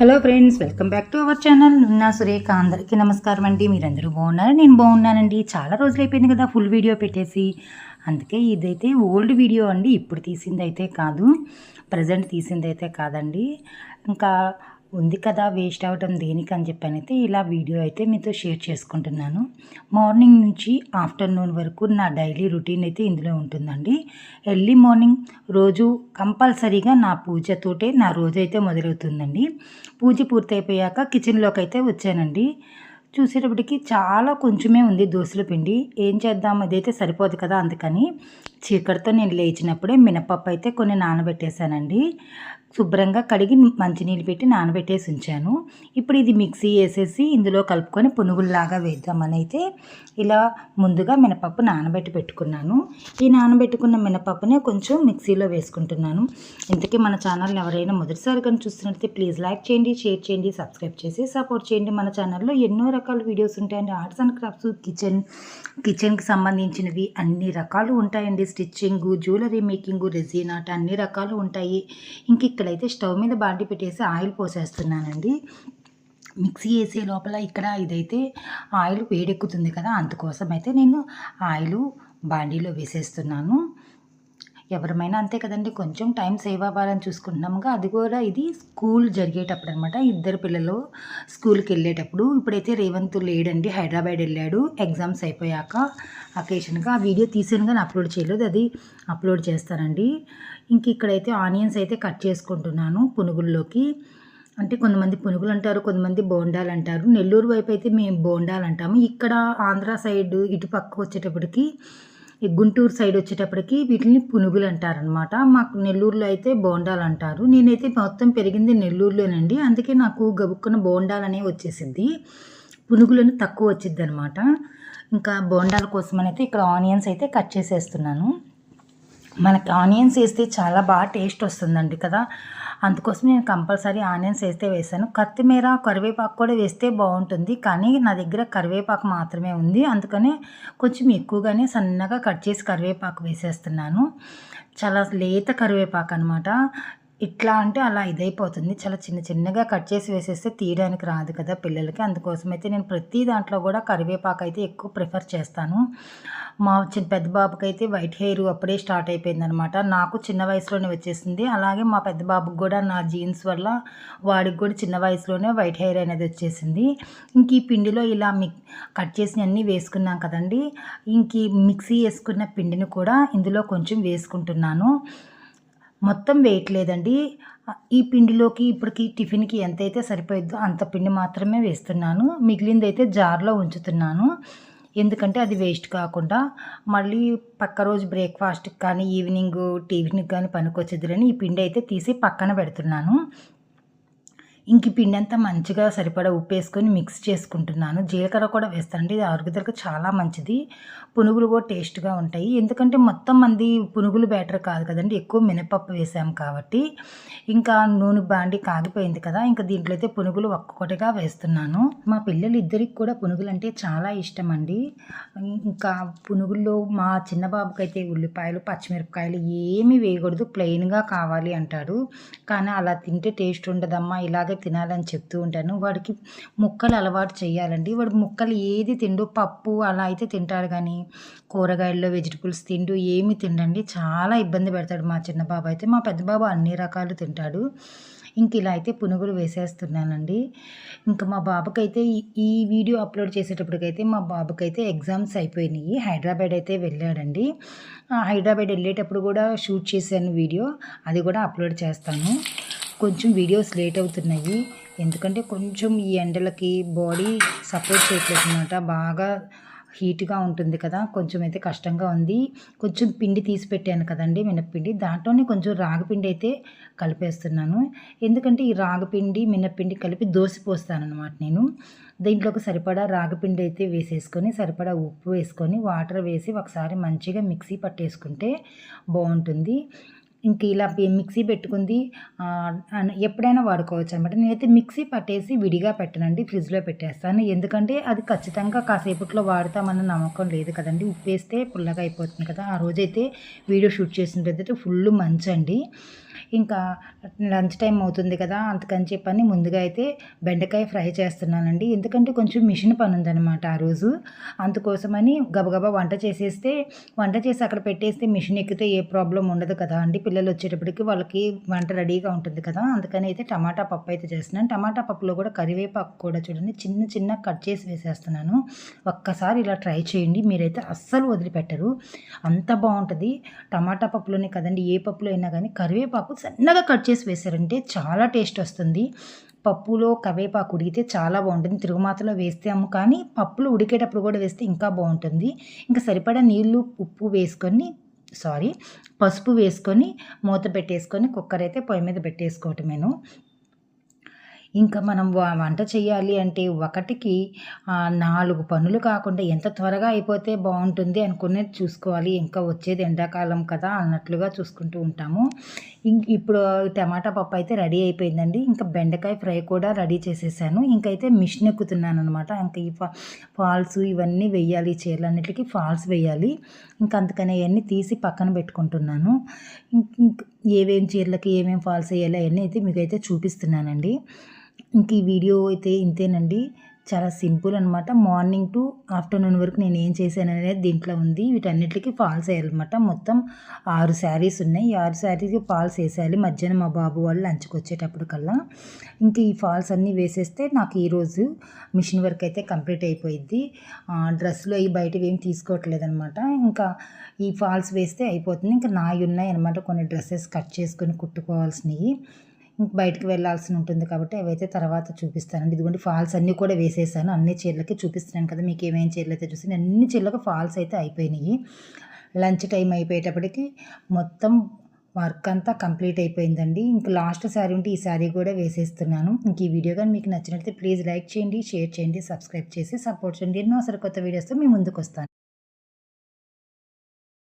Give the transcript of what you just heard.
Hello friends welcome back to our channel నా సురేఖ అందరికీ నమస్కారం అండి. మీరందరూ బాగున్నారు? నేను బాగున్నానండి. చాలా రోజులు అయిపోయింది కదా ఫుల్ వీడియో పెట్టేసి. అందుకే ఇదైతే ఓల్డ్ వీడియో అండి. ఇప్పుడు తీసింది అయితే కాదు. ప్రజెంట్ తీసింది అయితే కాదండి. ఇంకా ఉంది కదా వేస్ట్ అవ్వటం దేనికి అని చెప్పనైతే ఇలా వీడియో అయితే మీతో షేర్ చేసుకుంటున్నాను. మార్నింగ్ నుంచి ఆఫ్టర్నూన్ వరకు నా డైలీ రొటీన్ అయితే ఇందులో ఉంటుందండి. ఎర్లీ మార్నింగ్ రోజు కంపల్సరీగా నా పూజతోటే నా రోజు అయితే మొదలవుతుందండి. పూజ పూర్తయిపోయాక కిచెన్లోకి అయితే వచ్చానండి. చూసేటప్పటికి చాలా కొంచెమే ఉంది దోశల పిండి. ఏం చేద్దాం? అదైతే సరిపోదు కదా అందుకని చీకటితో నేను లేచినప్పుడే మినపప్పు అయితే కొన్ని నానబెట్టేశానండి. శుభ్రంగా కడిగి మంచినీళ్ళు పెట్టి నానబెట్టేసి ఉంచాను. ఇప్పుడు ఇది మిక్సీ వేసేసి ఇందులో కలుపుకొని పునుగుల్లాగా వేద్దామని అయితే ఇలా ముందుగా మినపప్పు నానబెట్టి పెట్టుకున్నాను. ఈ నానబెట్టుకున్న మినపప్పునే కొంచెం మిక్సీలో వేసుకుంటున్నాను. ఇంతకీ మన ఛానల్ని ఎవరైనా మొదటిసారి కానీ చూస్తున్నట్లయితే ప్లీజ్ లైక్ చేయండి షేర్ చేయండి సబ్స్క్రైబ్ చేసి సపోర్ట్ చేయండి. మన ఛానల్లో ఎన్నో రకాల వీడియోస్ ఉంటాయండి. ఆర్ట్స్ అండ్ క్రాఫ్ట్స్ కిచెన్ కిచెన్కి సంబంధించినవి అన్ని రకాలు ఉంటాయండి. స్టిచ్చింగ్ జ్యువెలరీ మేకింగ్ రెజిన్ ఆట అన్ని రకాలు ఉంటాయి. ఇంక ఇక్కడైతే స్టవ్ మీద బాండి పెట్టేసి ఆయిల్ పోసేస్తున్నానండి. మిక్సీ వేసే లోపల ఇక్కడ ఇదైతే ఆయిల్ వేడెక్కుతుంది కదా అందుకోసం అయితే నేను ఆయిల్ బాండీలో వేసేస్తున్నాను. ఎవరమైనా అంతే కదండి కొంచెం టైం సేవ్ అవ్వాలని చూసుకుంటున్నాముగా. అది కూడా ఇది స్కూల్ జరిగేటప్పుడు అనమాట ఇద్దరు పిల్లలు స్కూల్కి వెళ్ళేటప్పుడు ఇప్పుడైతే రేవంత్ లేడండి హైదరాబాద్ వెళ్ళాడు. ఎగ్జామ్స్ అయిపోయాక అకేషన్గా ఆ వీడియో తీసాను కానీ అప్లోడ్ చేయలేదు. అది అప్లోడ్ చేస్తానండి. ఇంక ఇక్కడైతే ఆనియన్స్ అయితే కట్ చేసుకుంటున్నాను పునుగుల్లోకి. అంటే కొంతమంది పునుగులు అంటారు కొంతమంది బోండాలు అంటారు. నెల్లూరు వైపు అయితే మేము బోండాలు అంటాము. ఇక్కడ ఆంధ్ర సైడ్ ఇటు పక్క వచ్చేటప్పటికి గుంటూరు సైడ్ వచ్చేటప్పటికి వీటిని పునుగులు అంటారనమాట మాకు నెల్లూరులో అయితే బోండాలు అంటారు. నేనైతే మొత్తం పెరిగింది నెల్లూరులోనండి. అందుకే నాకు గబుక్కున బోండాలు అనేవి వచ్చేసింది. పునుగులను తక్కువ వచ్చింది అనమాట ఇంకా బోండాల కోసం అయితే ఇక్కడ ఆనియన్స్ అయితే కట్ చేసేస్తున్నాను. మనకి ఆనియన్స్ వేస్తే చాలా బాగా టేస్ట్ వస్తుందండి కదా. అందుకోసం నేను కంపల్సరీ ఆనియన్స్ వేస్తే వేసాను కొత్తిమీర కరివేపాకు కూడా వేస్తే బాగుంటుంది. కానీ నా దగ్గర కరివేపాకు మాత్రమే ఉంది. అందుకనే కొంచెం ఎక్కువగానే సన్నగా కట్ చేసి కరివేపాకు వేసేస్తున్నాను. చాలా లేత కరివేపాకు అనమాట ఇట్లా అంటే అలా ఇదైపోతుంది. చాలా చిన్న చిన్నగా కట్ చేసి వేసేస్తే తీయడానికి రాదు కదా పిల్లలకి. అందుకోసం అయితే నేను ప్రతి దాంట్లో కూడా కరివేపాకు అయితే ఎక్కువ ప్రిఫర్ చేస్తాను. మా చిన్న పెద్ద బాబుకి అయితే వైట్ హెయిర్ అప్పుడే స్టార్ట్ అయిపోయింది అనమాట నాకు చిన్న వయసులోనే వచ్చేసింది. అలాగే మా పెద్ద బాబుకి కూడా నా జీన్స్ వల్ల వాడికి కూడా చిన్న వయసులోనే వైట్ హెయిర్ అనేది వచ్చేసింది. ఇంక ఈ పిండిలో ఇలా మిక్ కట్ చేసి అన్నీ వేసుకున్నాం కదండి. ఇంక మిక్సీ వేసుకున్న పిండిని కూడా ఇందులో కొంచెం వేసుకుంటున్నాను. మొత్తం వేయట్లేదండి. ఈ పిండిలోకి ఇప్పటికి టిఫిన్కి ఎంతైతే సరిపోయిద్దో అంత పిండి మాత్రమే వేస్తున్నాను. మిగిలింది అయితే జార్లో ఉంచుతున్నాను. ఎందుకంటే అది వేస్ట్ కాకుండా మళ్ళీ పక్క రోజు బ్రేక్ఫాస్ట్కి కానీ ఈవినింగ్ టిఫిన్కి కానీ పనికొచ్చేదిలని ఈ పిండి అయితే తీసి పక్కన పెడుతున్నాను. ఇంక పిండి అంతా మంచిగా సరిపడా ఉప్పు వేసుకొని మిక్స్ చేసుకుంటున్నాను. జీలకర్ర కూడా వేస్తానండి. ఇది అరుగుదలకు చాలా మంచిది. పునుగులు కూడా టేస్ట్గా ఉంటాయి. ఎందుకంటే మొత్తం మంది పునుగులు బ్యాటర్ కాదు కదండి. ఎక్కువ మినపప్పు వేసాం కాబట్టి. ఇంకా నూనె బాండి కాగిపోయింది కదా. ఇంకా దీంట్లో అయితే పునుగులు ఒక్కొక్కటిగా వేస్తున్నాను. మా పిల్లలు ఇద్దరికి కూడా పునుగులు అంటే చాలా ఇష్టం అండి. ఇంకా పునుగుల్లో మా చిన్న బాబుకి అయితే ఉల్లిపాయలు పచ్చిమిరపకాయలు ఏమీ వేయకూడదు. ప్లెయిన్గా కావాలి అంటాడు. కానీ అలా తింటే టేస్ట్ ఉండదమ్మా. ఇలాగే తినాలని చెప్తూ ఉంటాను. వాడికి ముక్కలు అలవాటు చేయాలండి. వాడు ముక్కలు ఏది తిండు పప్పు అలా అయితే తింటాడు కానీ కూరగాయల్లో వెజిటబుల్స్ తిండు ఏమి తిండండి చాలా ఇబ్బంది పెడతాడు మా చిన్న బాబు అయితే. మా పెద్ద బాబు అన్ని రకాలు తింటాడు. ఇంక ఇలా అయితే పునుగులు వేసేస్తున్నానండి. ఇంకా మా బాబుకైతే ఈ వీడియో అప్లోడ్ చేసేటప్పటికైతే మా బాబుకైతే ఎగ్జామ్స్ అయిపోయినాయి. హైదరాబాద్ అయితే వెళ్ళాడండి. హైదరాబాద్ వెళ్ళేటప్పుడు కూడా షూట్ చేశాను వీడియో. అది కూడా అప్లోడ్ చేస్తాను. కొంచెం వీడియోస్ లేట్ అవుతున్నాయి. ఎందుకంటే కొంచెం ఈ ఎండలకి బాడీ సపోర్ట్ చేయట్లేదు అనమాట బాగా హీట్గా ఉంటుంది కదా. కొంచెం అయితే కష్టంగా ఉంది. కొంచెం పిండి తీసి పెట్టాను కదండి మినప్పిండి. దాంట్లోనే కొంచెం రాగిపిండి అయితే కలిపేస్తున్నాను. ఎందుకంటే ఈ రాగిపిండి మినప్పిండి కలిపి దోశ పోస్తాను అనమాట నేను. దీంట్లోకి సరిపడా రాగిపిండి అయితే వేసేసుకొని సరిపడా ఉప్పు వేసుకొని వాటర్ వేసి ఒకసారి మంచిగా మిక్సీ పట్టేసుకుంటే బాగుంటుంది. ఇంక ఇలా మిక్సీ పెట్టుకుంది. ఎప్పుడైనా వాడుకోవచ్చు అనమాట నేనైతే మిక్సీ పట్టేసి విడిగా పెట్టనండి ఫ్రిడ్జ్లో పెట్టేస్తాను. ఎందుకంటే అది ఖచ్చితంగా కాసేపట్లో వాడతామన్న నమ్మకం లేదు కదండి. ఉప్పు వేస్తే పుల్లగా అయిపోతుంది కదా. ఆ రోజైతే వీడియో షూట్ చేసిన ఫుల్ మంచండి. ఇంకా లంచ్ టైం అవుతుంది కదా అందుకని చెప్పని ముందుగా అయితే బెండకాయ ఫ్రై చేస్తున్నానండి. ఎందుకంటే కొంచెం మిషన్ పని ఉందన్నమాట ఆ రోజు. అందుకోసమని గబగబా వంట చేసేస్తే వంట చేసి అక్కడ పెట్టేస్తే మిషన్ ఎక్కితే ఏ ప్రాబ్లం ఉండదు కదా అండి. పిల్లలు వచ్చేటప్పటికి వాళ్ళకి వంట రెడీగా ఉంటుంది కదా అందుకని అయితే టమాటా పప్పు అయితే చేస్తున్నాను. టమాటా పప్పులో కూడా కరివేపాకు కూడా చూడండి చిన్న చిన్న కట్ చేసి వేసేస్తున్నాను. ఒక్కసారి ఇలా ట్రై చేయండి మీరైతే అస్సలు వదిలిపెట్టరు. అంత బాగుంటుంది టమాటా పప్పులోనే కదండి ఏ పప్పులో అయినా కానీ కరివేపాకు సన్నగా కట్ చేసి వేసారంటే చాలా టేస్ట్ వస్తుంది. పప్పులో కరివేపాకు ఉడికితే చాలా బాగుంటుంది. తిరుగుమాతలో వేస్తాము కానీ పప్పులు ఉడికేటప్పుడు కూడా వేస్తే ఇంకా బాగుంటుంది. ఇంకా సరిపడా నీళ్ళు ఉప్పు వేసుకొని సారీ పసుపు వేసుకొని మూత పెట్టేసుకొని కుక్కర్ అయితే పొయ్యి మీద పెట్టేసుకోవటమేను. ఇంకా మనం వంట చేయాలి అంటే ఒకటికి నాలుగు పనులు కాకుండా ఎంత త్వరగా అయిపోతే బాగుంటుంది అనుకునేది చూసుకోవాలి. ఇంకా వచ్చేది ఎండాకాలం కదా అన్నట్లుగా చూసుకుంటూ ఉంటాము. ఇం- ఇప్పుడు టమాటా పప్పు అయితే రెడీ అయిపోయిందండి. ఇంకా బెండకాయ ఫ్రై కూడా రెడీ చేసేసాను. ఇంకైతే మిషన్ ఎక్కుతున్నాను అనమాట ఇంకా ఈ ఫా ఫాల్స్ ఇవన్నీ వేయాలి చీరలన్నిటికీ ఫాల్స్ వేయాలి. ఇంకా అందుకని అవన్నీ తీసి పక్కన పెట్టుకుంటున్నాను. ఇంక ఏమేం చీరలకి ఏమేం ఫాల్స్ వేయాలి అవన్నీ అయితే మీకు అయితే చూపిస్తున్నానండి. ఇంక ఈ వీడియో అయితే ఇంతేనండి. చాలా సింపుల్ అనమాట మార్నింగ్ టు ఆఫ్టర్నూన్ వరకు నేను ఏం చేశాను అనేది దీంట్లో ఉంది. వీటన్నిటికీ ఫాల్స్ వేయాలన్నమాట మొత్తం ఆరు శారీస్ ఉన్నాయి. ఆరు శారీస్కి ఫాల్స్ వేసేయాలి. మధ్యాహ్నం మా బాబు వాళ్ళు లంచ్కి వచ్చేటప్పుడు కల్లా. ఈ ఫాల్స్ అన్నీ వేసేస్తే నాకు ఈరోజు మిషన్ వర్క్ అయితే కంప్లీట్ అయిపోయింది డ్రెస్సులు అవి బయటవి ఏం తీసుకోవట్లేదు అనమాట ఇంకా ఈ ఫాల్స్ వేస్తే అయిపోతుంది. ఇంకా నాయి ఉన్నాయి అనమాట కొన్ని డ్రెస్సెస్ కట్ చేసుకొని కుట్టుకోవాల్సినవి. బయటకు వెళ్ళాల్సి ఉంటుంది కాబట్టి అవైతే తర్వాత చూపిస్తానండి. ఇదిగోండి ఫాల్స్ అన్నీ కూడా వేసేసాను. అన్ని చీరలకి చూపిస్తున్నాను కదా మీకు ఏమేమి చీరలు అయితే చూసి అన్ని చీరలకు ఫాల్స్ అయితే అయిపోయినాయి. లంచ్ టైం అయిపోయేటప్పటికి మొత్తం వర్క్ అంతా కంప్లీట్ అయిపోయిందండి. ఇంక లాస్ట్ శారీ ఉంటే ఈ శారీ కూడా వేసేస్తున్నాను. ఇంక ఈ వీడియో కానీ మీకు నచ్చినట్లయితే ప్లీజ్ లైక్ చేయండి షేర్ చేయండి సబ్స్క్రైబ్ చేసి సపోర్ట్ చేయండి. ఎన్నో సరికొత్త వీడియోస్తో మీ ముందుకు వస్తాను.